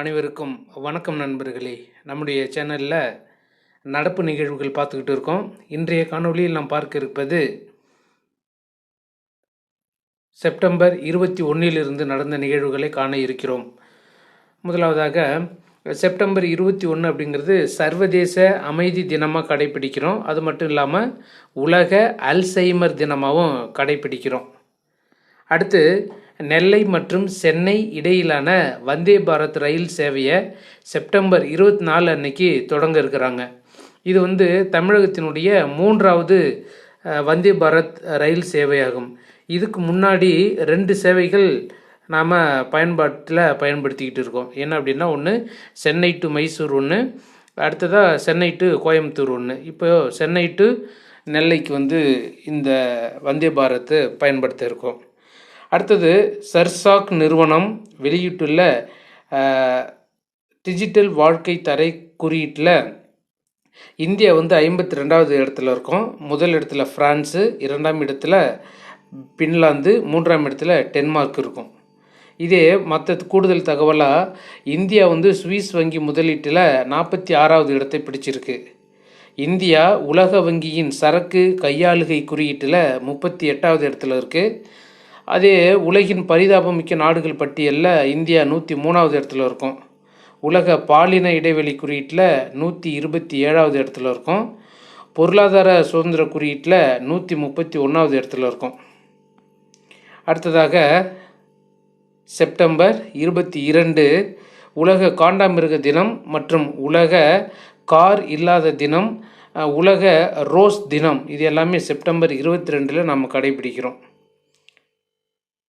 அனைவருக்கும் வணக்கம் நண்பர்களே. நம்முடைய சேனலில் நடப்பு நிகழ்வுகள் பார்த்துக்கிட்டு இருக்கோம். இன்றைய காணொளியில் நாம் பார்க்க இருப்பது செப்டம்பர் இருபத்தி ஒன்றிலிருந்து நடந்த நிகழ்வுகளை காண இருக்கிறோம். முதலாவதாக செப்டம்பர் இருபத்தி ஒன்று அப்படிங்கிறது சர்வதேச அமைதி தினமாக கடைபிடிக்கிறோம். அது மட்டும் இல்லாமல் உலக அல்சைமர் தினமாகவும் கடைபிடிக்கிறோம். அடுத்து நெல்லை மற்றும் சென்னை இடையிலான வந்தே பாரத் ரயில் சேவையை செப்டம்பர் இருபத்தி நாலு அன்னைக்கு தொடங்க இருக்கிறாங்க. இது வந்து தமிழகத்தினுடைய மூன்றாவது வந்தே பாரத் ரயில் சேவையாகும். இதுக்கு முன்னாடி ரெண்டு சேவைகள் நாம் பயன்பாட்டில் பயன்படுத்திக்கிட்டு இருக்கோம். என்ன அப்படின்னா ஒன்று சென்னை டு மைசூர் ஒன்று அடுத்ததாக சென்னை டு கோயம்புத்தூர் ஒன்று இப்போ சென்னை டு நெல்லைக்கு வந்து இந்த வந்தே பாரத் பயன்படுத்த இருக்கோம் அடுத்தது சர்சாக் நிறுவனம் வெளியிட்டுள்ள டிஜிட்டல் வாழ்க்கை தரை குறியீட்டில் இந்தியா வந்து ஐம்பத்தி ரெண்டாவது இடத்துல இருக்கும். முதல் இடத்துல ஃப்ரான்ஸு இரண்டாம் இடத்துல பின்லாந்து மூன்றாம் இடத்துல டென்மார்க் இருக்கும். இதே மற்ற கூடுதல் தகவலாக இந்தியா வந்து சுவிஸ் வங்கி முதலீட்டில் நாற்பத்தி ஆறாவது இடத்தை பிடிச்சிருக்கு. இந்தியா உலக வங்கியின் சரக்கு கையாளுகை குறியீட்டில் முப்பத்தி எட்டாவது இடத்துல இருக்குது அதே உலகின் பரிதாபமிக்க நாடுகள் பட்டியலில் இந்தியா நூற்றி மூணாவது இடத்துல இருக்கும். உலக பாலின இடைவெளி குறியீட்டில் நூற்றி இருபத்தி ஏழாவது இடத்துல இருக்கும். பொருளாதார சுதந்திர குறியீட்டில் நூற்றி முப்பத்தி ஒன்றாவது இடத்துல இருக்கும். அடுத்ததாக செப்டம்பர் இருபத்தி இரண்டு உலக காண்டாமிருக தினம் மற்றும் உலக கார் இல்லாத தினம் உலக ரோஸ் தினம். இது எல்லாமே செப்டம்பர் இருபத்தி ரெண்டில் நம்ம கடைபிடிக்கிறோம்.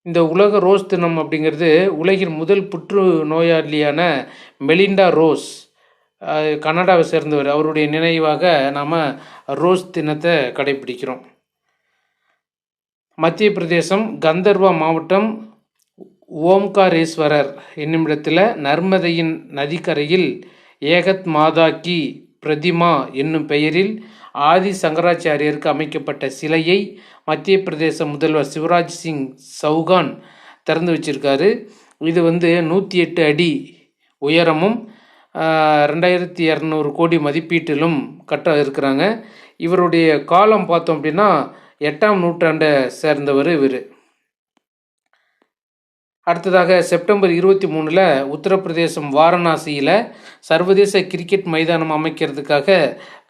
இந்த உலக ரோஸ் தினம் அப்படிங்கிறது உலகின் முதல் புற்று நோயாளியான மெலிண்டா ரோஸ் கனடாவை சேர்ந்தவர். அவருடைய நினைவாக நாம் ரோஸ் தினத்தை கடைபிடிக்கிறோம். மத்திய பிரதேசம் கந்தர்வா மாவட்டம் ஓம்காரேஸ்வரர் என்னுமிடத்தில் நர்மதையின் நதிக்கரையில் ஏகத் மாதா கி பிரதிமா என்னும் பெயரில் ஆதி சங்கராச்சாரியருக்கு அமைக்கப்பட்ட சிலையை மத்திய பிரதேச முதல்வர் சிவராஜ் சிங் சௌகான் திறந்து வச்சிருக்காரு. இது வந்து நூற்றி எட்டு அடி உயரமும் ரெண்டாயிரத்தி இரநூறு கோடி மதிப்பீட்டிலும் கட்ட இருக்கிறாங்க. இவருடைய காலம் பார்த்தோம் அப்படின்னா எட்டாம் நூற்றாண்டை சேர்ந்தவர் இவர். அடுத்ததாக செப்டம்பர் இருபத்தி மூணில் உத்தரப்பிரதேசம் வாரணாசியில் சர்வதேச கிரிக்கெட் மைதானம் அமைக்கிறதுக்காக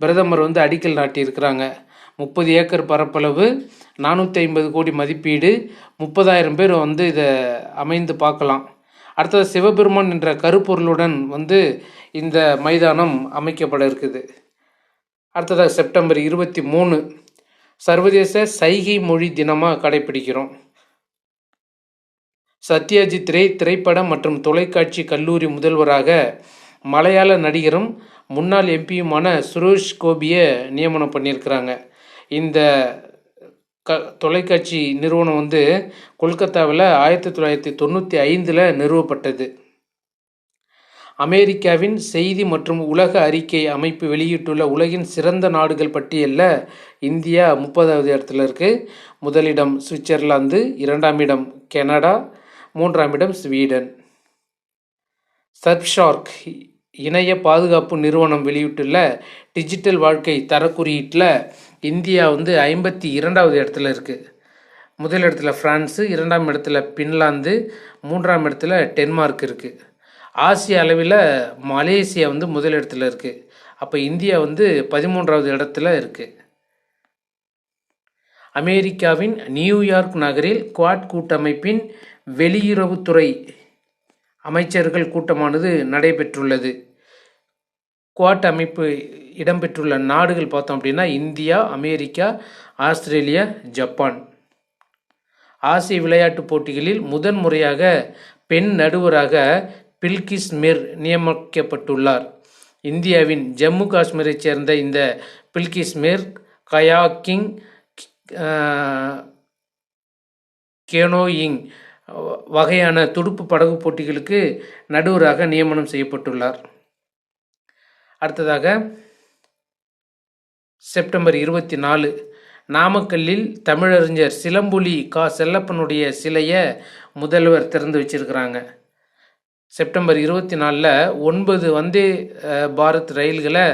பிரதமர் வந்து அடிக்கல் நாட்டியிருக்கிறாங்க. முப்பது ஏக்கர் பரப்பளவு நானூற்றி ஐம்பது கோடி மதிப்பீடு முப்பதாயிரம் பேர் வந்து இதை அமைந்து பார்க்கலாம். அடுத்தது சிவபெருமான் என்ற கருப்பொருளுடன் வந்து இந்த மைதானம் அமைக்கப்பட இருக்குது. அடுத்ததாக செப்டம்பர் இருபத்தி மூணு சர்வதேச சைகை மொழி தினமாக கடைபிடிக்கிறோம். சத்யாஜித் ரே திரைப்படம் மற்றும் தொலைக்காட்சி கல்லூரி முதல்வராக மலையாள நடிகரும் முன்னாள் எம்பியுமான சுரேஷ் கோபியை நியமனம் பண்ணியிருக்கிறாங்க. இந்த க தொலைக்காட்சி நிறுவனம் வந்து கொல்கத்தாவில் ஆயிரத்தி தொள்ளாயிரத்தி தொண்ணூற்றி ஐந்தில் நிறுவப்பட்டது. அமெரிக்காவின் செய்தி மற்றும் உலக அறிக்கை அமைப்பு வெளியிட்டுள்ள உலகின் சிறந்த நாடுகள் பட்டியலில் இந்தியா முப்பதாவது இடத்துல இருக்குது முதலிடம் சுவிட்சர்லாந்து இரண்டாம் இடம் கனடா மூன்றாம் இடம் ஸ்வீடன். சர்ப்ஷார்க் இணைய பாதுகாப்பு நிறுவனம் வெளியிட்டுள்ள டிஜிட்டல் வாழ்க்கை தரக்குறியீட்டில் இந்தியா வந்து ஐம்பத்தி இரண்டாவது இடத்துல இருக்குது முதல் இடத்துல ஃப்ரான்ஸு இரண்டாம் இடத்துல பின்லாந்து மூன்றாம் இடத்துல டென்மார்க் இருக்குது ஆசிய அளவில் மலேசியா வந்து முதல் இடத்துல இருக்குது அப்போ இந்தியா வந்து பதிமூன்றாவது இடத்துல இருக்குது அமெரிக்காவின் நியூயார்க் நகரில் குவாட் கூட்டமைப்பின் வெளியுறவுத்துறை அமைச்சர்கள் கூட்டமானது நடைபெற்றுள்ளது. குவாட் அமைப்பு இடம்பெற்றுள்ள நாடுகள் பார்த்தோம் அப்படின்னா இந்தியா அமெரிக்கா ஆஸ்திரேலியா ஜப்பான். ஆசிய விளையாட்டுப் போட்டிகளில் முதன் முறையாக பெண் நடுவராக பில்கிஸ் மிர் நியமிக்கப்பட்டுள்ளார். இந்தியாவின் ஜம்மு காஷ்மீரைச் சேர்ந்த இந்த பில்கிஸ் மிர் கயாக்கிங் கேனோயிங் வகையான துடுப்பு படகு போட்டிகளுக்கு நடுவராக நியமனம் செய்யப்பட்டுள்ளார். அடுத்ததாக செப்டம்பர் இருபத்தி நாலு நாமக்கல்லில் தமிழறிஞர் சிலம்புலி கா. செல்லப்பனுடைய சிலையை முதல்வர் திறந்து வச்சிருக்கிறாங்க. செப்டம்பர் இருபத்தி நாலில் ஒன்பது வந்தே பாரத் ரயில்களை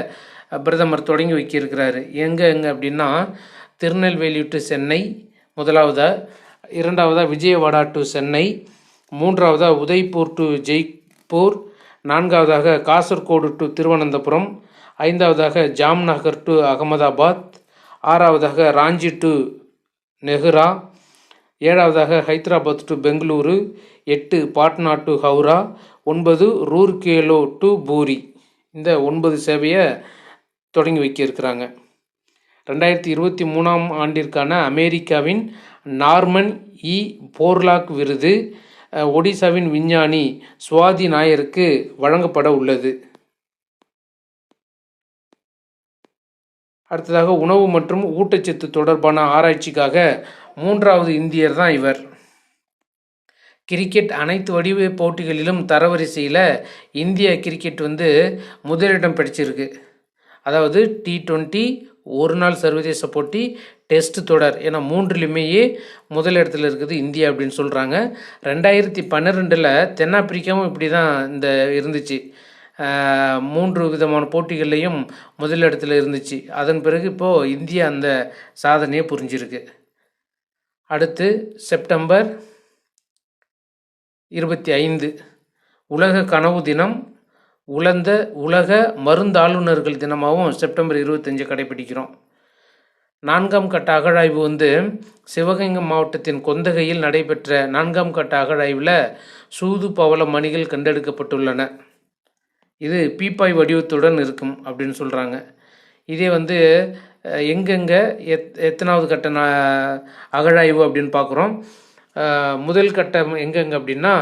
பிரதமர் தொடங்கி வைக்கியிருக்கிறாரு எங்கே எங்கே அப்படின்னா திருநெல்வேலி டு சென்னை முதலாவதாக இரண்டாவதாக விஜயவாடா டு சென்னை மூன்றாவதாக உதய்பூர் டு ஜெய்ப்பூர் நான்காவதாக காசர்கோடு டு திருவனந்தபுரம் ஐந்தாவதாக ஜாம்நகர் டு அகமதாபாத் ஆறாவதாக ராஞ்சி டு நெஹ்ரா ஏழாவதாக ஹைதராபாத் டு பெங்களூரு எட்டு பாட்னா டு ஹவுரா ஒன்பது ரூர்கேலோ டு பூரி. இந்த ஒன்பது சேவையை தொடங்கி வைக்கியிருக்கிறாங்க. ரெண்டாயிரத்தி இருபத்தி மூணாம் ஆண்டிற்கான அமெரிக்காவின் நார்மன் இ போர்லாக் விருது ஒடிசாவின் விஞ்ஞானி சுவாதி நாயருக்கு வழங்கப்பட உள்ளது. அடுத்ததாக உணவு மற்றும் ஊட்டச்சத்து தொடர்பான ஆராய்ச்சிக்காக மூன்றாவது இந்தியர் தான் இவர். கிரிக்கெட் அனைத்து வடிவ போட்டிகளிலும் தரவரிசையில் இந்திய கிரிக்கெட் வந்து முதலிடம் பிடிச்சிருக்கு. அதாவது டி ட்வெண்ட்டி ஒரு நாள் சர்வதேச போட்டி டெஸ்ட் தொடர் என மூன்றுலையுமேயே முதலிடத்தில் இருக்குது இந்தியா அப்படின்னு சொல்கிறாங்க ரெண்டாயிரத்தி பன்னிரெண்டில் தென்னாப்பிரிக்காவும் இப்படி தான் இந்த இருந்துச்சு. மூன்று விதமான போட்டிகள்லையும் முதலிடத்தில் இருந்துச்சு. அதன் பிறகு இப்போது இந்தியா அந்த சாதனையை புரிஞ்சிருக்கு. அடுத்து செப்டம்பர் இருபத்தி ஐந்து உலக கனவு தினம் உலர்ந்த உலக மருந்தாளுநர்கள் தினமாகவும் செப்டம்பர் இருபத்தஞ்சு கடைபிடிக்கிறோம். நான்காம் கட்ட அகழாய்வு வந்து சிவகங்கை மாவட்டத்தின் கொந்தகையில் நடைபெற்ற நான்காம் கட்ட அகழாய்வில் சூது பவள மணிகள் கண்டெடுக்கப்பட்டுள்ளன. இது பீப்பாய் வடிவத்துடன் இருக்கும் அப்படின்னு சொல்கிறாங்க இதே வந்து எங்கெங்கே எத் எத்தனாவது கட்ட அகழாய்வு அப்படின்னு பார்க்குறோம் முதல் கட்டம் எங்கெங்கே அப்படின்னா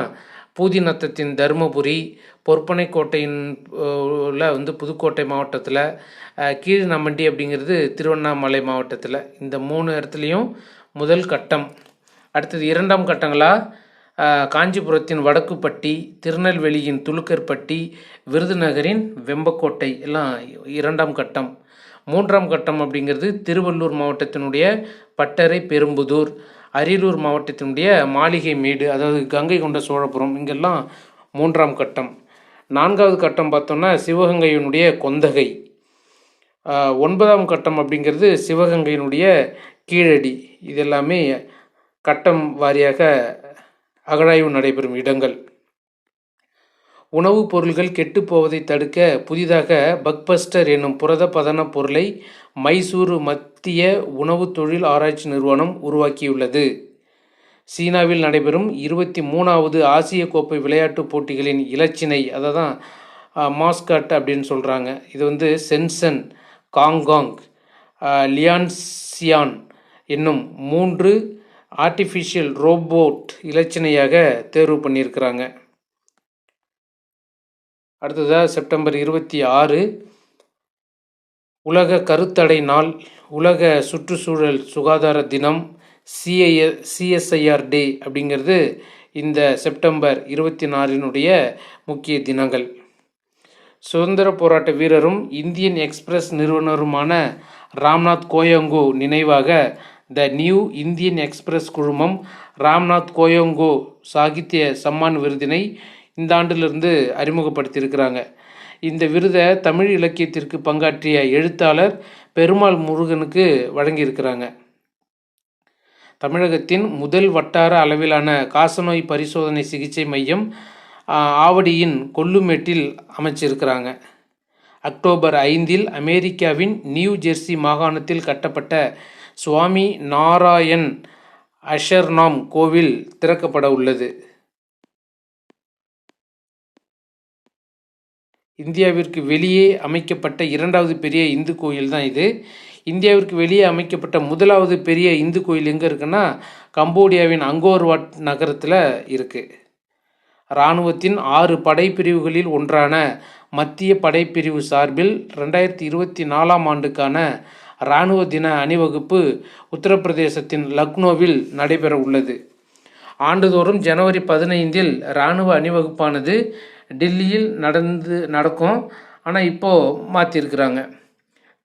பூதிநத்தத்தின் தருமபுரி பொற்பனை கோட்டையின் உள்ள வந்து புதுக்கோட்டை மாவட்டத்தில் கீழ் நம்மண்டி அப்படிங்கிறது திருவண்ணாமலை மாவட்டத்தில். இந்த மூணு இடத்துலையும் முதல் கட்டம். அடுத்தது இரண்டாம் கட்டங்களாக காஞ்சிபுரத்தின் வடக்குப்பட்டி திருநெல்வேலியின் துலுக்கர்பட்டி விருதுநகரின் வெம்பக்கோட்டை எல்லாம் இரண்டாம் கட்டம். மூன்றாம் கட்டம் அப்படிங்கிறது திருவள்ளூர் மாவட்டத்தினுடைய பட்டறை பெரும்புதூர் அரியலூர் மாவட்டத்தினுடைய மாளிகை மேடு அதாவது கங்கை கொண்ட சோழபுரம் இங்கெல்லாம் மூன்றாம் கட்டம். நான்காவது கட்டம் பார்த்தோம்னா சிவகங்கையினுடைய கொந்தகை. ஒன்பதாம் கட்டம் அப்படிங்கிறது சிவகங்கையினுடைய கீழடி. இது எல்லாமே கட்டம் வாரியாக அகழாய்வு நடைபெறும் இடங்கள். உணவுப் பொருள்கள் கெட்டுப் போவதை தடுக்க புதிதாக பக்பஸ்டர் என்னும் புரத பதன பொருளை மைசூரு மத்திய உணவு தொழில் ஆராய்ச்சி நிறுவனம் உருவாக்கியுள்ளது. சீனாவில் நடைபெறும் இருபத்தி மூணாவது ஆசிய கோப்பை விளையாட்டுப் போட்டிகளின் இலச்சினை அதை தான் மாஸ்கட் அப்படின்னு சொல்கிறாங்க இது வந்து சென்சன் காங்காங் லியான்சியான் என்னும் மூன்று ஆர்டிஃபிஷியல் ரோபோட் இலச்சினையாக தேர்வு பண்ணியிருக்கிறாங்க. அடுத்ததாக செப்டம்பர் இருபத்தி ஆறு உலக கருத்தடை நாள் உலக சுற்றுச்சூழல் சுகாதார தினம் சிஐ சிஎஸ்ஐஆர் டே அப்படிங்கிறது இந்த செப்டம்பர் இருபத்தி நாலினுடைய முக்கிய தினங்கள். சுதந்திர போராட்ட வீரரும் இந்தியன் எக்ஸ்பிரஸ் நிறுவனருமான ராம்நாத் கோயங்கோ நினைவாக த நியூ இந்தியன் எக்ஸ்பிரஸ் குழுமம் ராம்நாத் கோயங்கோ சாகித்ய சம்மான் விருதினை இந்த ஆண்டிலிருந்து அறிமுகப்படுத்தியிருக்கிறாங்க. இந்த விருதை தமிழ் இலக்கியத்திற்கு பங்காற்றிய எழுத்தாளர் பெருமாள் முருகனுக்கு வழங்கியிருக்கிறாங்க. தமிழகத்தின் முதல் வட்டார அளவிலான காசநோய் பரிசோதனை சிகிச்சை மையம் ஆவடியின் கொல்லுமேட்டில் அமைச்சிருக்கிறாங்க. அக்டோபர் ஐந்தில் அமெரிக்காவின் நியூ ஜெர்சி மாகாணத்தில் கட்டப்பட்ட சுவாமி நாராயண் அஷர்நாம் கோவில் திறக்கப்பட உள்ளது. இந்தியாவிற்கு வெளியே அமைக்கப்பட்ட இரண்டாவது பெரிய இந்து கோயில் தான் இது. இந்தியாவிற்கு வெளியே அமைக்கப்பட்ட முதலாவது பெரிய இந்து கோயில் எங்கே இருக்குன்னா கம்போடியாவின் அங்கோர்வாட் நகரத்தில் இருக்குது இராணுவத்தின் ஆறு படைப்பிரிவுகளில் ஒன்றான மத்திய படைப்பிரிவு சார்பில் ரெண்டாயிரத்தி இருபத்தி நாலாம் ஆண்டுக்கான இராணுவ தின அணிவகுப்பு உத்தரப்பிரதேசத்தின் லக்னோவில் நடைபெற உள்ளது. ஆண்டுதோறும் ஜனவரி பதினைந்தில் இராணுவ அணிவகுப்பானது டெல்லியில் நடந்து நடக்கும். ஆனால் இப்போது மாற்றிருக்கிறாங்க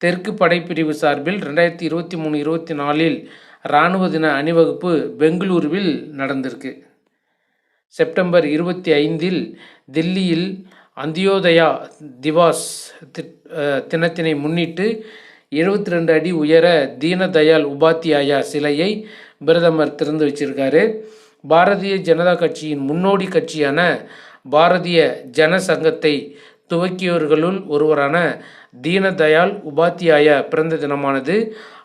தெற்கு படைப்பிரிவு சார்பில் ரெண்டாயிரத்தி இருபத்தி மூணு இருபத்தி நாலில் இராணுவ தின அணிவகுப்பு பெங்களூருவில் நடந்திருக்கு. செப்டம்பர் இருபத்தி ஐந்தில் தில்லியில் அந்தியோதயா திவாஸ் தி- அஹ், தினத்தினை முன்னிட்டு எழுபத்தி ரெண்டு அடி உயர தீனதயாள் உபாத்தியாயா சிலையை பிரதமர் திறந்து வச்சிருக்காரு. பாரதிய ஜனதா கட்சியின் முன்னோடி கட்சியான பாரதிய ஜனசங்கத்தை துவக்கியவர்களுள் ஒருவரான தீனதயாள் உபாத்தியாய பிறந்த தினமானது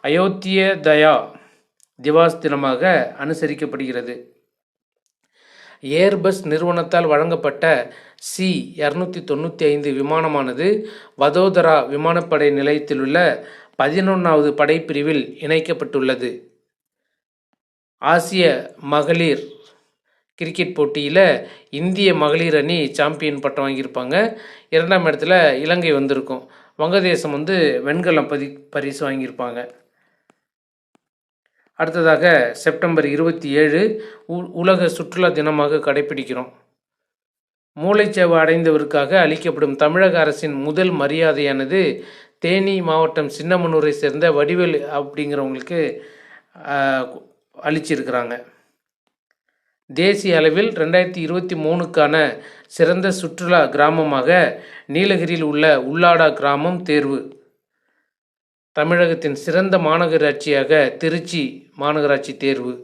அயோத்திய தயா திவாஸ் தினமாக அனுசரிக்கப்படுகிறது. ஏர்பஸ் நிறுவனத்தால் வழங்கப்பட்ட சி இரநூத்தி தொண்ணூற்றி ஐந்து விமானமானது வதோதரா விமானப்படை நிலையத்திலுள்ள பதினொன்றாவது படைப்பிரிவில் இணைக்கப்பட்டுள்ளது. ஆசிய மகளிர் கிரிக்கெட் போட்டியில் இந்திய மகளிர் அணி சாம்பியன் பட்டம் வாங்கியிருப்பாங்க. இரண்டாம் இடத்துல இலங்கை வந்திருக்கும். வங்கதேசம் வந்து வெண்கலம் பதி பரிசு வாங்கியிருப்பாங்க. அடுத்ததாக செப்டம்பர் இருபத்தி ஏழு உ- உலக சுற்றுலா தினமாக கடைபிடிக்கிறோம். மூளைச்சேவை அடைந்தவருக்காக அளிக்கப்படும் தமிழக அரசின் முதல் மரியாதையானது தேனி மாவட்டம் சின்னமனூரை சேர்ந்த வடிவேல் அப்படிங்கிறவங்களுக்கு அளிச்சிருக்கிறாங்க. தேசிய அளவில் ரெண்டாயிரத்தி இருபத்தி மூணுக்கான சிறந்த சுற்றுலா கிராமமாக நீலகிரியில் உள்ள உள்ளாடா கிராமம் தேர்வு. தமிழகத்தின் சிறந்த மாநகராட்சியாக திருச்சி மாநகராட்சி தேர்வு.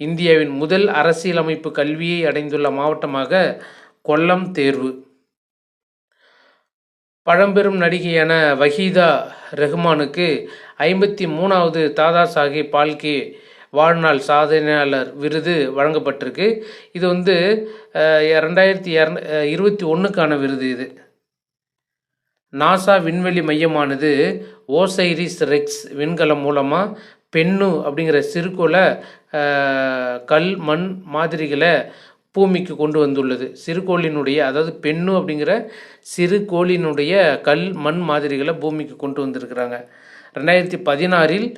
இந்தியாவின் முதல் அரசியலமைப்பு கல்வியை அடைந்துள்ள மாவட்டமாக கொல்லம் தேர்வு. பழம்பெரும் நடிகையான வஹீதா ரெஹ்மானுக்கு ஐம்பத்தி மூணாவது தாதா சாஹேப் பால்கே வாழ்நாள் சாதனையாளர் விருது வழங்கப்பட்டிருக்கு. இது வந்து ரெண்டாயிரத்தி இரநூ இருபத்தி ஒன்றுக்கான விருது இது. நாசா விண்வெளி மையமானது ஓசைரிஸ் ரெக்ஸ் விண்கலம் மூலமாக பெண்ணு அப்படிங்கிற சிறுகோளை கல் மண் மாதிரிகளை பூமிக்கு கொண்டு வந்துள்ளது. சிறுகோளினுடைய அதாவது பெண்ணு அப்படிங்கிற சிறுகோளினுடைய கல் மண் மாதிரிகளை பூமிக்கு கொண்டு வந்திருக்கிறாங்க. ரெண்டாயிரத்தி பதினாறில்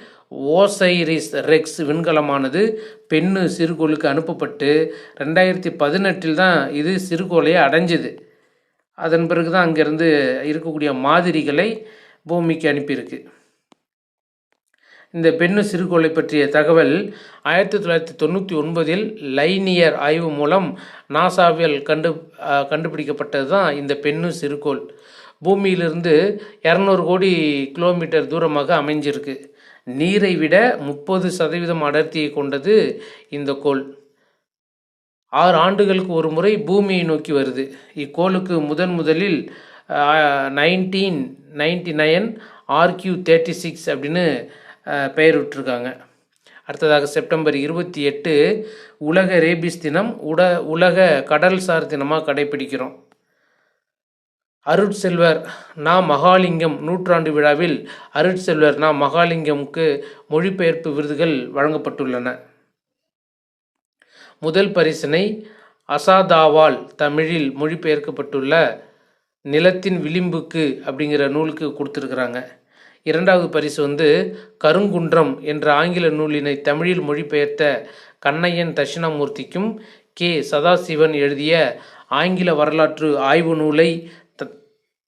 ஓசைரிஸ் ரெக்ஸ் விண்கலமானது பெண்ணு சிறுகோளுக்கு அனுப்பப்பட்டு ரெண்டாயிரத்தி பதினெட்டில் தான் இது சிறுகோளை அடைஞ்சுது. அதன் பிறகு தான் அங்கேருந்து இருக்கக்கூடிய மாதிரிகளை பூமிக்கு அனுப்பியிருக்கு. இந்த பெண்ணு சிறுகோளை பற்றிய தகவல் ஆயிரத்தி தொள்ளாயிரத்தி தொண்ணூற்றி ஒன்பதில் லைனியர் ஆய்வு மூலம் நாசாவில் கண்டு கண்டுபிடிக்கப்பட்டது தான் இந்த பெண்ணு சிறுகோள். பூமியிலிருந்து இரநூறு கோடி கிலோமீட்டர் தூரமாக அமைஞ்சிருக்கு. நீரை விட முப்பது சதவீதம் அடர்த்தியை கொண்டது இந்த கோள். ஆறு ஆண்டுகளுக்கு ஒரு முறை பூமியை நோக்கி வருது. இக்கோளுக்கு முதன் முதலில் nineteen ninety nine R Q thirty six அப்படின்னு பெயர் விட்டுருக்காங்க. அடுத்ததாக செப்டம்பர் இருபத்தி எட்டு உலக ரேபிஸ் தினம் உட உலக கடல்சார் தினமாக கடைபிடிக்கிறோம். அருட்செல்வர் நா மகாலிங்கம் நூற்றாண்டு விழாவில் அருட்செல்வர் நா மகாலிங்கமுக்கு மொழிபெயர்ப்பு விருதுகள் வழங்கப்பட்டுள்ளன. முதல் பரிசினை அசாதாவால் தமிழில் மொழிபெயர்க்கப்பட்டுள்ள நிலத்தின் விளிம்புக்கு அப்படிங்கிற நூலுக்கு கொடுத்துருக்குறாங்க. இரண்டாவது பரிசு வந்து கருங்குன்றம் என்ற ஆங்கில நூலினை தமிழில் மொழிபெயர்த்த கண்ணையன் தட்சிணாமூர்த்திக்கும் கே. சதாசிவன் எழுதிய ஆங்கில வரலாற்று ஆய்வு நூலை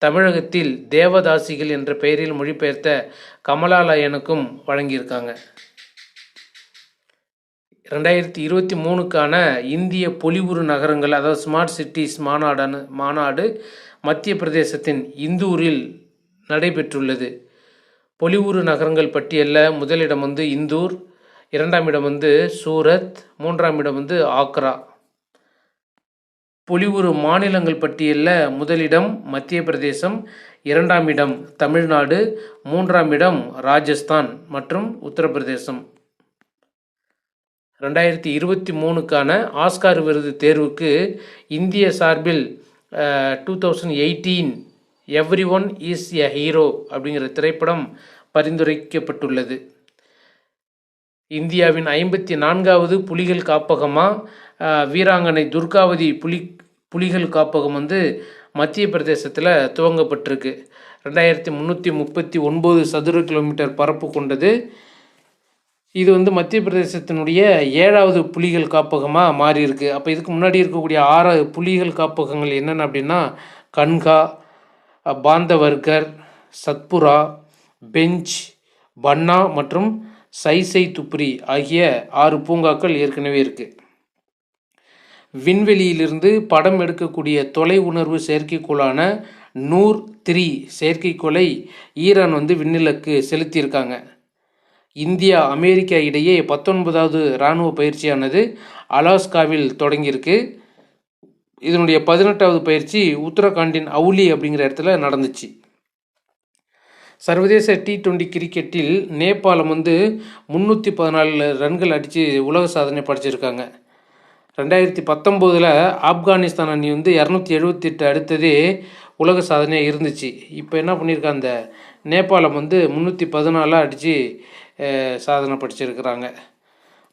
தமிழகத்தில் தேவதாசிகள் என்ற பெயரில் மொழிபெயர்த்த கமலாலயனுக்கும் வழங்கியிருக்காங்க. ரெண்டாயிரத்தி இருபத்தி மூணுக்கான இந்திய பொலிவுறு நகரங்கள் அதாவது ஸ்மார்ட் சிட்டிஸ் மாநாடான மாநாடு மத்திய பிரதேசத்தின் இந்தூரில் நடைபெற்றுள்ளது. பொலிவுறு நகரங்கள் பட்டியலில் முதலிடம் வந்து இந்தூர் இரண்டாம் இடம் வந்து சூரத் மூன்றாம் இடம் வந்து ஆக்ரா. பொலிவுறு மாநிலங்கள் பட்டியலில் முதலிடம் மத்திய பிரதேசம் இரண்டாம் இடம் தமிழ்நாடு மூன்றாம் இடம் ராஜஸ்தான் மற்றும் உத்தரப்பிரதேசம். ரெண்டாயிரத்தி இருபத்தி மூணுக்கான ஆஸ்கார் விருது தேர்வுக்கு இந்திய சார்பில் two thousand eighteen every one is a hero அப்படிங்கிற திரைப்படம் பரிந்துரைக்கப்பட்டுள்ளது. இந்தியாவின் ஐம்பத்தி நான்காவது புலிகள் காப்பகமாக வீராங்கனை துர்காவதி புலி புலிகள் காப்பகம் வந்து மத்திய பிரதேசத்தில் துவங்கப்பட்டிருக்கு. ரெண்டாயிரத்தி முந்நூற்றி முப்பத்தி ஒன்பது சதுர கிலோமீட்டர் பரப்பு கொண்டது. இது வந்து மத்திய பிரதேசத்தினுடைய ஏழாவது புலிகள் காப்பகமாக மாறியிருக்கு. அப்போ இதுக்கு முன்னாடி இருக்கக்கூடிய ஆறு புலிகள் காப்பகங்கள் என்னென்ன அப்படின்னா கன்கா பாந்தவர்கர் சத்புரா பெஞ்ச் பன்னா மற்றும் சைசை துப்ரி ஆகிய ஆறு பூங்காக்கள் ஏற்கனவே இருக்குது விண்வெளியிலிருந்து படம் எடுக்கக்கூடிய தொலை உணர்வு செயற்கைக்கோளான நூர் த்ரீ செயற்கைக்கோளை ஈரான் வந்து விண்ணிலக்கு செலுத்தியிருக்காங்க. இந்தியா அமெரிக்கா இடையே பத்தொன்பதாவது இராணுவ பயிற்சியானது அலாஸ்காவில் தொடங்கியிருக்கு. இதனுடைய பதினெட்டாவது பயிற்சி உத்தரகாண்டின் அவுலி அப்படிங்கிற இடத்துல நடந்துச்சு. சர்வதேச டி டுவெண்ட்டி கிரிக்கெட்டில் நேபாளம் வந்து முந்நூற்றி பதினாலு ரன்கள் அடித்து உலக சாதனை படைச்சிருக்காங்க. ரெண்டாயிரத்தி பத்தொம்போதில் ஆப்கானிஸ்தான் அணி வந்து இரநூத்தி எழுபத்தெட்டு அடுத்ததே உலக சாதனையாக இருந்துச்சு. இப்போ என்ன பண்ணியிருக்காங்க அந்த நேபாளம் வந்து முந்நூற்றி பதினாலாக அடித்து சாதனை படிச்சிருக்கிறாங்க.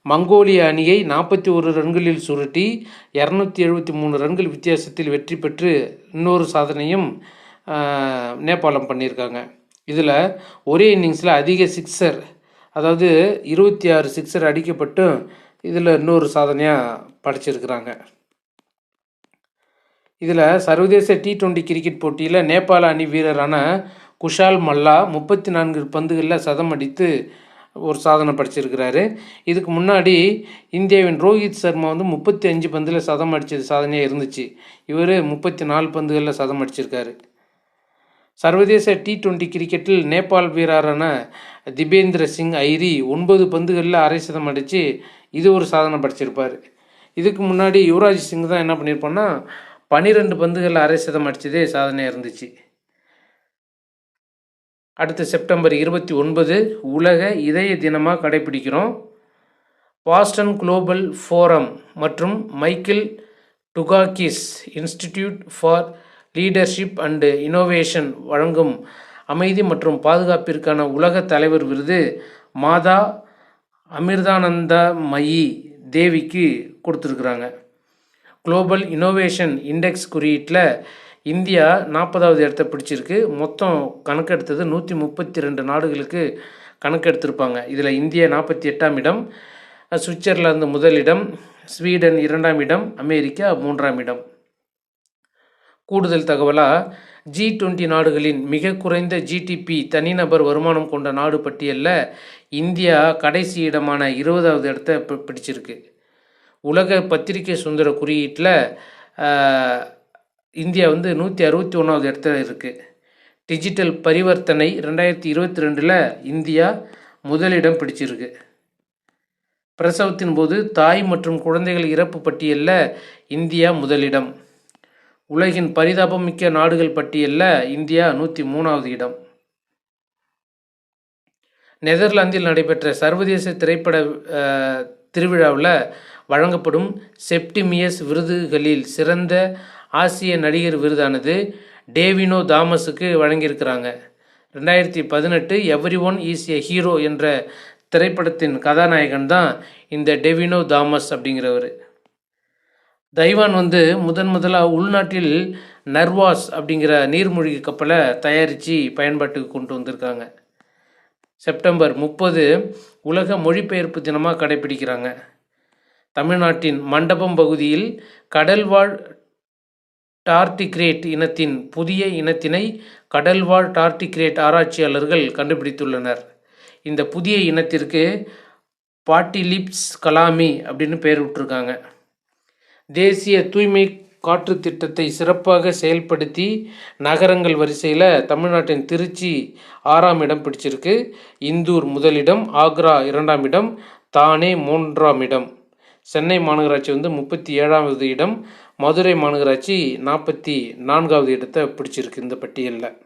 மங்கோலிய அணியை நாற்பத்தி ஒரு ரன்களில் சுருட்டி இரநூத்தி எழுபத்தி மூணு ரன்கள் வித்தியாசத்தில் வெற்றி பெற்று இன்னொரு சாதனையும் நேபாளம் பண்ணியிருக்காங்க இதில் ஒரே இன்னிங்ஸில் அதிக சிக்ஸர் அதாவது இருபத்தி ஆறு சிக்ஸர் அடிக்கப்பட்டும் இதில் இன்னொரு சாதனையாக படைச்சிருக்கிறாங்க. இதில் சர்வதேச டி டுவெண்ட்டி கிரிக்கெட் போட்டியில் நேபாள அணி வீரரான குஷால் மல்லா முப்பத்தி நான்கு பந்துகளில் சதம் அடித்து ஒரு சாதனை படைச்சிருக்கிறாரு. இதுக்கு முன்னாடி இந்தியாவின் ரோஹித் சர்மா வந்து முப்பத்தி அஞ்சு பந்தில் சதம் அடித்தது சாதனையாக இருந்துச்சு. இவர் முப்பத்தி நாலு பந்துகளில் சதம் அடிச்சிருக்காரு சர்வதேச டி டுவெண்ட்டி கிரிக்கெட்டில் நேபாள் வீரரான திபேந்திர சிங் ஐரி ஒன்பது பந்துகளில் அரை சதம் அடித்து இது ஒரு சாதனை படைச்சிருப்பார். இதுக்கு முன்னாடி யுவராஜ் சிங் தான் என்ன பண்ணியிருப்போன்னா பன்னிரெண்டு பந்துகளில் அரை சதம் அடித்ததே சாதனையாக இருந்துச்சு. அடுத்த செப்டம்பர் இருபத்தி ஒன்பது உலக இதய தினமாக கடைபிடிக்கிறோம். பாஸ்டன் குளோபல் ஃபோரம் மற்றும் Michael Dukakis institute for leadership and innovation வழங்கும் அமைதி மற்றும் பாதுகாப்பிற்கான உலக தலைவர் விருது மாதா அமிர்தானந்தமயி தேவிக்கு கொடுத்துருக்குறாங்க. குளோபல் இனோவேஷன் இண்டெக்ஸ் குறியீட்டில் இந்தியா நாற்பதாவது இடத்த பிடிச்சிருக்கு. மொத்தம் கணக்கெடுத்தது நூற்றி முப்பத்தி ரெண்டு நாடுகளுக்கு கணக்கெடுத்திருப்பாங்க. இதில் இந்தியா நாற்பத்தி எட்டாம் இடம் சுவிட்சர்லாந்து முதலிடம் ஸ்வீடன் இரண்டாம் இடம் அமெரிக்கா மூன்றாம் இடம். கூடுதல் தகவலாக ஜி டுவெண்ட்டி நாடுகளின் மிக குறைந்த ஜிடிபி தனிநபர் வருமானம் கொண்ட நாடு பட்டியலில் இந்தியா கடைசி இடமான இருபதாவது இடத்த பிடிச்சிருக்கு. உலக பத்திரிகை சுதந்திர குறியீட்டில் இந்தியா வந்து நூற்றி அறுபத்தி ஒன்றாவது இடத்துல இருக்குது டிஜிட்டல் பரிவர்த்தனை ரெண்டாயிரத்தி இருபத்தி ரெண்டில் இந்தியா முதலிடம் பிடிச்சிருக்கு. பிரசவத்தின் போது தாய் மற்றும் குழந்தைகள் இறப்பு பட்டியலில் இந்தியா முதலிடம். உலகின் பரிதாபம் மிக்க நாடுகள் பட்டியலில் இந்தியா நூற்றி மூணாவது இடம். நெதர்லாந்தில் நடைபெற்ற சர்வதேச திரைப்பட திருவிழாவில் வழங்கப்படும் செப்டிமியஸ் விருதுகளில் சிறந்த ஆசிய நடிகர் விருதானது டேவினோ தாமஸுக்கு வழங்கியிருக்கிறாங்க. ரெண்டாயிரத்தி பதினெட்டு every one is a hero என்ற திரைப்படத்தின் கதாநாயகன் தான் இந்த டெவினோ தாமஸ் அப்படிங்கிறவர். தைவான் வந்து முதன் முதலாக உள்நாட்டில் நர்வாஸ் அப்படிங்கிற நீர்மூழ்கி கப்பலை தயாரித்து பயன்பாட்டுக்கு கொண்டு வந்திருக்காங்க. செப்டம்பர் முப்பது உலக மொழிபெயர்ப்பு தினமாக கடைபிடிக்கிறாங்க. தமிழ்நாட்டின் மண்டபம் பகுதியில் கடல்வாழ் டார்டிகிரேட் இனத்தின் புதிய இனத்தினை கடல்வாழ் டார்டிகிரேட் ஆராய்ச்சியாளர்கள் கண்டுபிடித்துள்ளனர். இந்த புதிய இனத்திற்கு பாட்டிலிப்ஸ் கலாமி அப்படின்னு பெயர் விட்டுருக்காங்க. தேசிய தூய்மை காற்று திட்டத்தை சிறப்பாக செயல்படுத்தி நகரங்கள் வரிசையில் தமிழ்நாட்டின் திருச்சி ஆறாம் இடம் பிடிச்சிருக்கு. இந்தூர் முதலிடம் ஆக்ரா இரண்டாம் இடம் தானே மூன்றாம் இடம். சென்னை மாநகராட்சி வந்து முப்பத்தி ஏழாவது இடம் மதுரை மாநகராட்சி நாற்பத்தி நான்காவது இடத்தை பிடிச்சிருக்கு இந்த பட்டியலில்.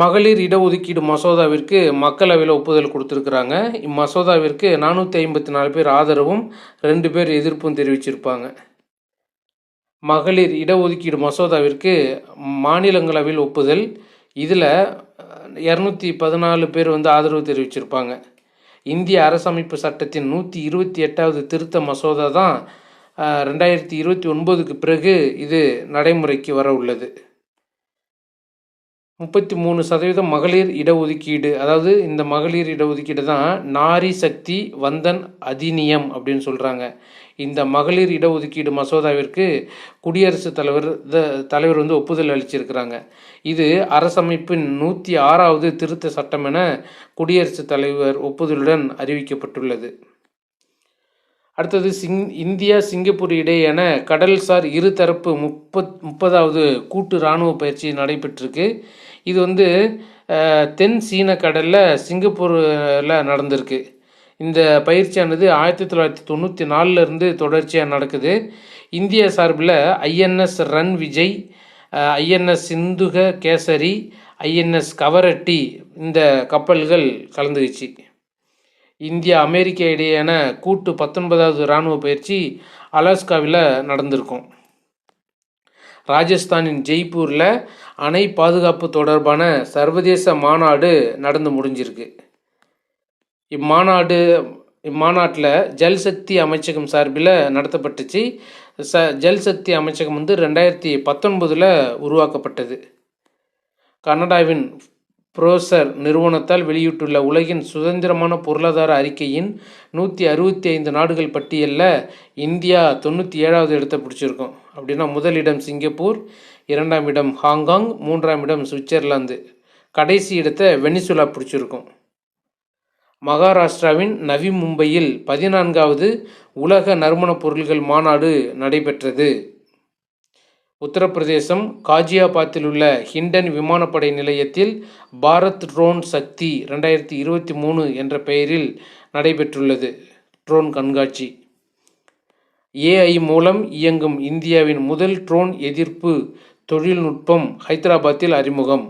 மகளிர் இடஒதுக்கீடு மசோதாவிற்கு மக்களவையில் ஒப்புதல் கொடுத்துருக்குறாங்க. இம்மசோதாவிற்கு நானூற்றி ஐம்பத்தி நாலு பேர் ஆதரவும் ரெண்டு பேர் எதிர்ப்பும் தெரிவிச்சிருப்பாங்க. மகளிர் இடஒதுக்கீடு மசோதாவிற்கு மாநிலங்களவையில் ஒப்புதல். இதில் இரநூத்தி பதினாலு பேர் வந்து ஆதரவு தெரிவிச்சிருப்பாங்க. இந்திய அரசமைப்பு சட்டத்தின் நூற்றி இருபத்தி எட்டாவது திருத்த மசோதா தான் ரெண்டாயிரத்தி இருபத்தி ஒன்பதுக்கு பிறகு இது நடைமுறைக்கு வர உள்ளது. முப்பத்தி மூணு சதவீதம் மகளிர் இடஒதுக்கீடு அதாவது இந்த மகளிர் இடஒதுக்கீடு தான் நாரி சக்தி வந்தன் அதிநியம் அப்படின்னு சொல்கிறாங்க இந்த மகளிர் இடஒதுக்கீடு மசோதாவிற்கு குடியரசுத் தலைவர் த- தலைவர் வந்து ஒப்புதல் அளிச்சிருக்கிறாங்க. இது அரசமைப்பின் நூற்றி ஆறாவது திருத்த சட்டம் என குடியரசுத் தலைவர் ஒப்புதலுடன் அறிவிக்கப்பட்டுள்ளது. அடுத்தது சிங் இந்தியா சிங்கப்பூர் இடையேயான கடல்சார் இருதரப்பு முப்பத் முப்பதாவது கூட்டு இராணுவ பயிற்சி நடைபெற்றிருக்கு. இது வந்து தென் சீன கடலில் சிங்கப்பூரில் நடந்திருக்கு. இந்த பயிற்சியானது ஆயிரத்தி தொள்ளாயிரத்தி தொண்ணூற்றி நாலுலேருந்து தொடர்ச்சியாக நடக்குது. இந்திய சார்பில் INS Ranvijay INS Sindhukesari INS Kavaratti இந்த கப்பல்கள் கலந்துக்குச்சு இந்தியா அமெரிக்க இடையேயான கூட்டு பத்தொன்பதாவது இராணுவ பயிற்சி அலாஸ்காவில் நடந்திருக்கும். ராஜஸ்தானின் ஜெய்ப்பூரில் அணை பாதுகாப்பு தொடர்பான சர்வதேச மாநாடு நடந்து முடிஞ்சிருக்கு. இம்மாநாடு இம்மாநாட்டில் ஜல்சக்தி அமைச்சகம் சார்பில் நடத்தப்பட்டுச்சு. ச ஜல்சக்தி அமைச்சகம் வந்து ரெண்டாயிரத்தி பத்தொன்பதில் உருவாக்கப்பட்டது. கனடாவின் புரோசர் நிறுவனத்தால் வெளியிட்டுள்ள உலகின் சுதந்திரமான பொருளாதார அறிக்கையின் நூற்றி அறுபத்தி ஐந்து நாடுகள் பட்டியலில் இந்தியா தொண்ணூற்றி ஏழாவது இடத்தை பிடிச்சிருக்கோம். அப்படின்னா முதலிடம் சிங்கப்பூர் இரண்டாம் இடம் ஹாங்காங் மூன்றாம் இடம் சுவிட்சர்லாந்து. கடைசி இடத்தை வெனிசுலா பிடிச்சிருக்கோம். மகாராஷ்டிராவின் நவி மும்பையில் பதினான்காவது உலக நறுமணப் பொருள்கள் மாநாடு நடைபெற்றது. உத்தரப்பிரதேசம் காஜியாபாத்தில் உள்ள ஹிண்டன் விமானப்படை நிலையத்தில் பாரத் ட்ரோன் சக்தி ரெண்டாயிரத்தி இருபத்தி மூணு என்ற பெயரில் நடைபெற்றுள்ளது. ட்ரோன் கண்காட்சி. ஏஐ மூலம் இயங்கும் இந்தியாவின் முதல் ட்ரோன் எதிர்ப்பு தொழில்நுட்பம் ஹைதராபாத்தில் அறிமுகம்.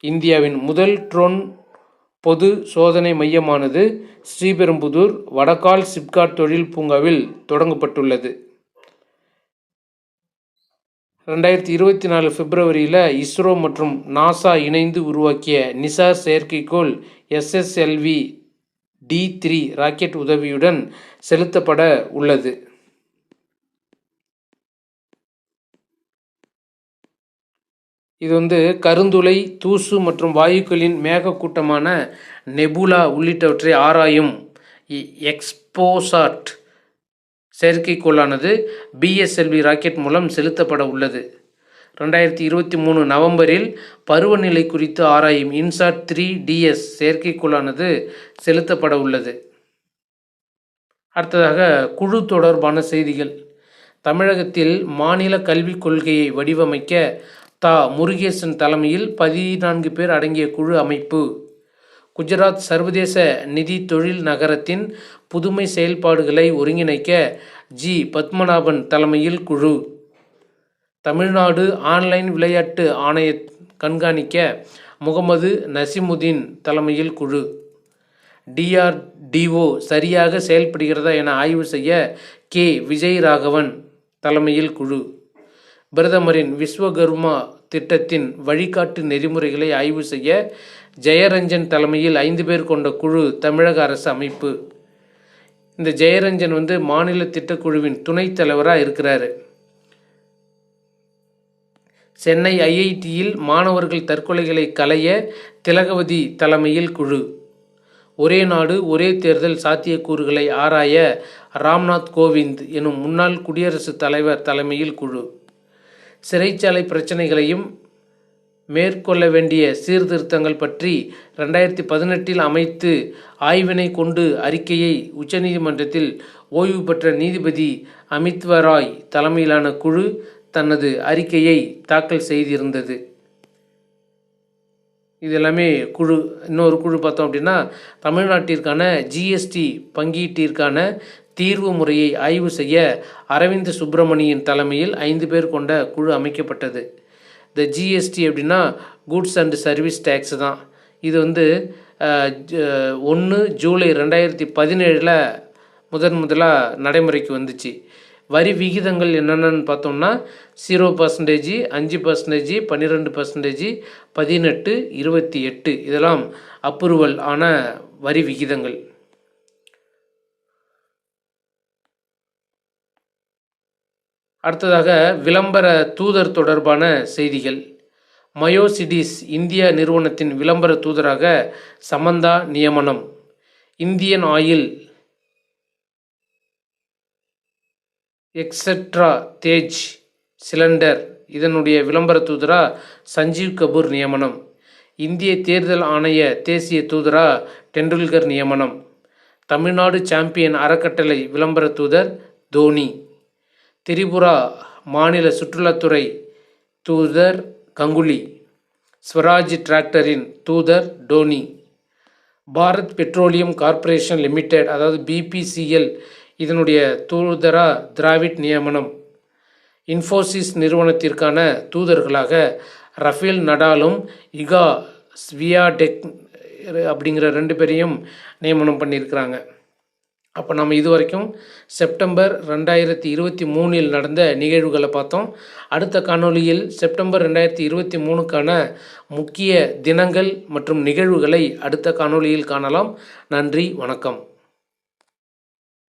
இந்தியாவின் முதல் ட்ரோன் பொது சோதனை மையமானது ஸ்ரீபெரும்புதூர் வடகால் சிப்காட் தொழில் பூங்காவில் தொடங்கப்பட்டுள்ளது. ரெண்டாயிரத்தி இருபத்தி நாலு பிப்ரவரியில் இஸ்ரோ மற்றும் நாசா இணைந்து உருவாக்கிய நிசார் செயற்கைக்கோள் எஸ்எஸ்எல்வி டி த்ரீ ராக்கெட் உதவியுடன் செலுத்தப்பட உள்ளது. இது வந்து கருந்துளை தூசு மற்றும் வாயுக்களின் மேகக்கூட்டமான நெபுலா உள்ளிட்டவற்றை ஆராயும் எக்ஸ்போசாட் செயற்கைக்கோளானது பிஎஸ்எல்வி ராக்கெட் மூலம் செலுத்தப்பட உள்ளது. ரெண்டாயிரத்தி இருபத்தி மூணு நவம்பரில் பருவநிலை குறித்து ஆராயும் இன்சாட் த்ரீ டிஎஸ் செயற்கைக்கோளானது செலுத்தப்பட உள்ளது. அடுத்ததாக குழு தொடர்பான செய்திகள். தமிழகத்தில் மாநில கல்விக் கொள்கையை வடிவமைக்க தா. முருகேசன் தலைமையில் பதினான்கு பேர் அடங்கிய குழு அமைப்பு. குஜராத் சர்வதேச நிதி தொழில் நகரத்தின் புதுமை செயல்பாடுகளை ஒருங்கிணைக்க ஜி. பத்மநாபன் தலைமையில் குழு. தமிழ்நாடு ஆன்லைன் விளையாட்டு ஆணைய கண்காணிக்க முகமது நசிமுதீன் தலைமையில் குழு. டிஆர்டிஓ சரியாக செயல்படுகிறதா என ஆய்வு செய்ய கே. விஜய் ராகவன் தலைமையில் குழு. பிரதமரின் விஸ்வகர்மா திட்டத்தின் வழிகாட்டு நெறிமுறைகளை ஆய்வு செய்ய ஜெயரஞ்சன் தலைமையில் ஐந்து பேர் கொண்ட குழு தமிழக அரசு அமைப்பு. இந்த ஜெயரஞ்சன் வந்து மாநில திட்டக்குழுவின் துணைத் தலைவராக இருக்கிறாரு. சென்னை ஐஐடியில் மாணவர்கள் தற்கொலைகளை களைய திலகவதி தலைமையில் குழு. ஒரே நாடு ஒரே தேர்தல் சாத்தியக்கூறுகளை ஆராய ராம்நாத் கோவிந்த் எனும் முன்னாள் குடியரசுத் தலைவர் தலைமையில் குழு. சிறைச்சாலை பிரச்சனைகளையும் மேற்கொள்ள வேண்டிய சீர்திருத்தங்கள் பற்றி ரெண்டாயிரத்தி பதினெட்டில் அமைத்து ஆய்வினை கொண்டு அறிக்கையை உச்சநீதிமன்றத்தில் ஓய்வு பெற்ற நீதிபதி அமித்வ ராய் தலைமையிலான குழு தனது அறிக்கையை தாக்கல் செய்திருந்தது. இது எல்லாமே குழு இன்னொரு குழு பார்த்தோம் அப்படின்னா தமிழ்நாட்டிற்கான ஜிஎஸ்டி பங்கீட்டிற்கான தீர்வு முறையை ஆய்வு செய்ய அரவிந்த் சுப்பிரமணியின் தலைமையில் ஐந்து பேர் கொண்ட குழு அமைக்கப்பட்டது. இந்த ஜிஎஸ்டி அப்படின்னா கூட்ஸ் அண்ட் சர்வீஸ் டேக்ஸ் தான். இது வந்து ஒன்று ஜூலை ரெண்டாயிரத்தி பதினேழில் முதன் முதலாக நடைமுறைக்கு வந்துச்சு. வரி விகிதங்கள் என்னென்னு பார்த்தோம்னா ஜீரோ பர்சன்டேஜ் அஞ்சு பர்சன்டேஜ் பன்னிரெண்டு பர்சன்டேஜ் பதினெட்டு இருபத்தி எட்டு இதெல்லாம் அப்ரூவல் ஆன வரி விகிதங்கள். அடுத்ததாக விளம்பர தூதர் தொடர்பான செய்திகள். மயோசிடிஸ் இந்திய நிறுவனத்தின் விளம்பர தூதராக சமந்தா நியமனம். இந்தியன் ஆயில் எக்ஸெட்ரா தேஜ் சிலண்டர். இதனுடைய விளம்பர தூதரா சஞ்சீவ் கபூர் நியமனம். இந்திய தேர்தல் ஆணைய தேசிய தூதரா டெண்டுல்கர் நியமனம். தமிழ்நாடு சாம்பியன் அறக்கட்டளை விளம்பர தூதர் தோனி. திரிபுரா மாநில சுற்றுலாத்துறை தூதர் கங்குலி ஸ்வராஜ் டிராக்டரின் தூதர் Dhoni. Bharat petroleum corporation limited அதாவது பிபிசிஎல் இதனுடைய தூதரா திராவிட் நியமனம். இன்ஃபோசிஸ் நிறுவனத்திற்கான தூதர்களாக ரஃபேல் நடாலும் இகா ஸ்வியாடெக் அப்படிங்கிற ரெண்டு பேரையும் நியமனம் பண்ணியிருக்கிறாங்க. அப்போ நம்ம இது வரைக்கும் செப்டம்பர் ரெண்டாயிரத்தி இருபத்தி மூணில் நடந்த நிகழ்வுகளை பார்த்தோம். அடுத்த காணொளியில் செப்டம்பர் ரெண்டாயிரத்தி இருபத்தி மூணுக்கான முக்கிய தினங்கள் மற்றும் நிகழ்வுகளை அடுத்த காணொளியில் காணலாம். நன்றி வணக்கம்.